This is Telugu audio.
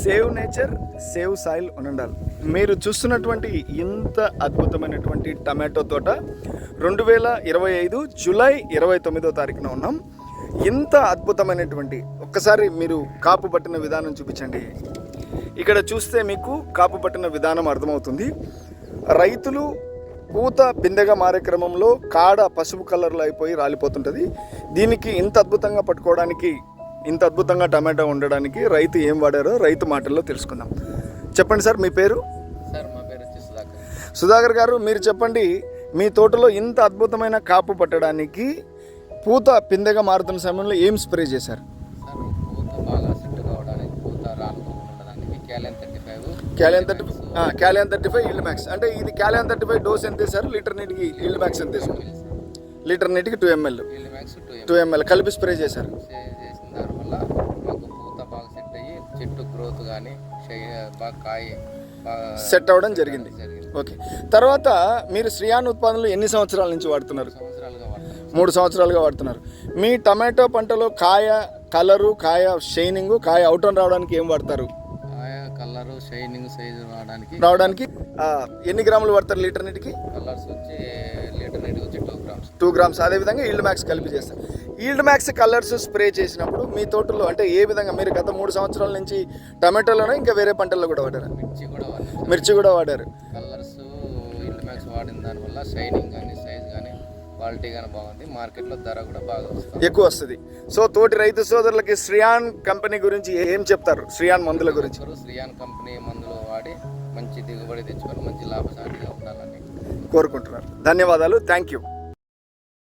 సేవ్ నేచర్ సేవ్ సాయిల్ ఉండాలి. మీరు చూస్తున్నటువంటి ఇంత అద్భుతమైనటువంటి టమాటో తోట రెండు వేల ఇరవై ఐదు జూలై ఇరవై తొమ్మిదో తారీఖున ఉన్నాం. ఇంత అద్భుతమైనటువంటి ఒక్కసారి మీరు కాపు పట్టిన విధానం చూపించండి. ఇక్కడ చూస్తే మీకు కాపు పట్టిన విధానం అర్థమవుతుంది. రైతులు పూత బిందెగా మారే క్రమంలో కాడ పసుపు కలర్లో అయిపోయి రాలిపోతుంటుంది. దీనికి ఇంత అద్భుతంగా పట్టుకోవడానికి ఇంత అద్భుతంగా టమాటా ఉండడానికి రైతు ఏం వాడారో రైతు మాటల్లో తెలుసుకుందాం. చెప్పండి సార్ మీ పేరు? సార్ మా పేరు వచ్చి సుధాకర్. గారు మీరు చెప్పండి మీ తోటలో ఇంత అద్భుతమైన కాపు పట్టడానికి పూత పిందెగా మారుతున్న సమయంలో ఏం స్ప్రే చేశారు? సార్ క్యాలియన్ థర్టీ క్యాలియన్ థర్టీ ఫైవ్ ఇల్డ్ మ్యాక్స్ అంటే ఇది క్యాలియన్ థర్టీ ఫైవ్ డోస్ ఎంత వేశారు లీటర్ నీటికి ఇల్డ్ మ్యాక్స్ ఎంత లీటర్ నీటికి టూ ఎంఎల్ టూ ఎంఎల్ కలిపి స్ప్రే చేశారు. చేసిన దానివల్ల మాకు పూత బాగా సెట్ అయ్యి చెట్టు గ్రోత్ కానీ బాగా కాయ సెట్ అవ్వడం జరిగింది. ఓకే. తర్వాత మీరు శ్రీయాన్ ఉత్పాదనలు ఎన్ని సంవత్సరాల నుంచి వాడుతున్నారు? మూడు సంవత్సరాలుగా వాడుతున్నారు. మీ టమాటో పంటలో కాయ కలరు కాయ షైనింగ్ కాయ అవుట్ రావడానికి ఏం వాడతారు? కాయ కలరు షైనింగ్ సైజు రావడానికి రావడానికి ఎన్ని గ్రాములు వాడతారు లీటర్ నీటికి? కలర్స్ వచ్చి లీటర్ నీటికి వచ్చి టూ గ్రామ్స్. Two grams. అదేవిధంగా ఈల్డ్ మ్యాక్స్ కలిపి చేస్తారు. ఈల్డ్ మ్యాక్స్ కలర్స్ స్ప్రే చేసినప్పుడు మీ తోటలో అంటే ఏ విధంగా? మీరు గత మూడు సంవత్సరాల నుంచి టమాటోలోనే ఇంకా వేరే పంటల్లో కూడా వాడారు? మిర్చి కూడా వాడినాం. మిర్చి కూడా వాడారు. కలర్స్ ఇల్డ్ మ్యాక్స్ వాడిన దానివల్ల షైనింగ్ కానీ సైజ్ కానీ క్వాలిటీ కానీ బాగుంది. మార్కెట్లో ధర కూడా బాగా వస్తుంది. ఎక్కువ వస్తుంది. సో తోటి రైతు సోదరులకి శ్రియాన్ కంపెనీ గురించి ఏం చెప్తారు? శ్రియాన్ మందుల గురించి. శ్రీయాన్ కంపెనీ మందులు వాడి మంచి దిగుబడి తెచ్చుకొని మంచి లాభసాటిగా ఉండాలని కోరుకుంటున్నారు. ధన్యవాదాలు. Thank you.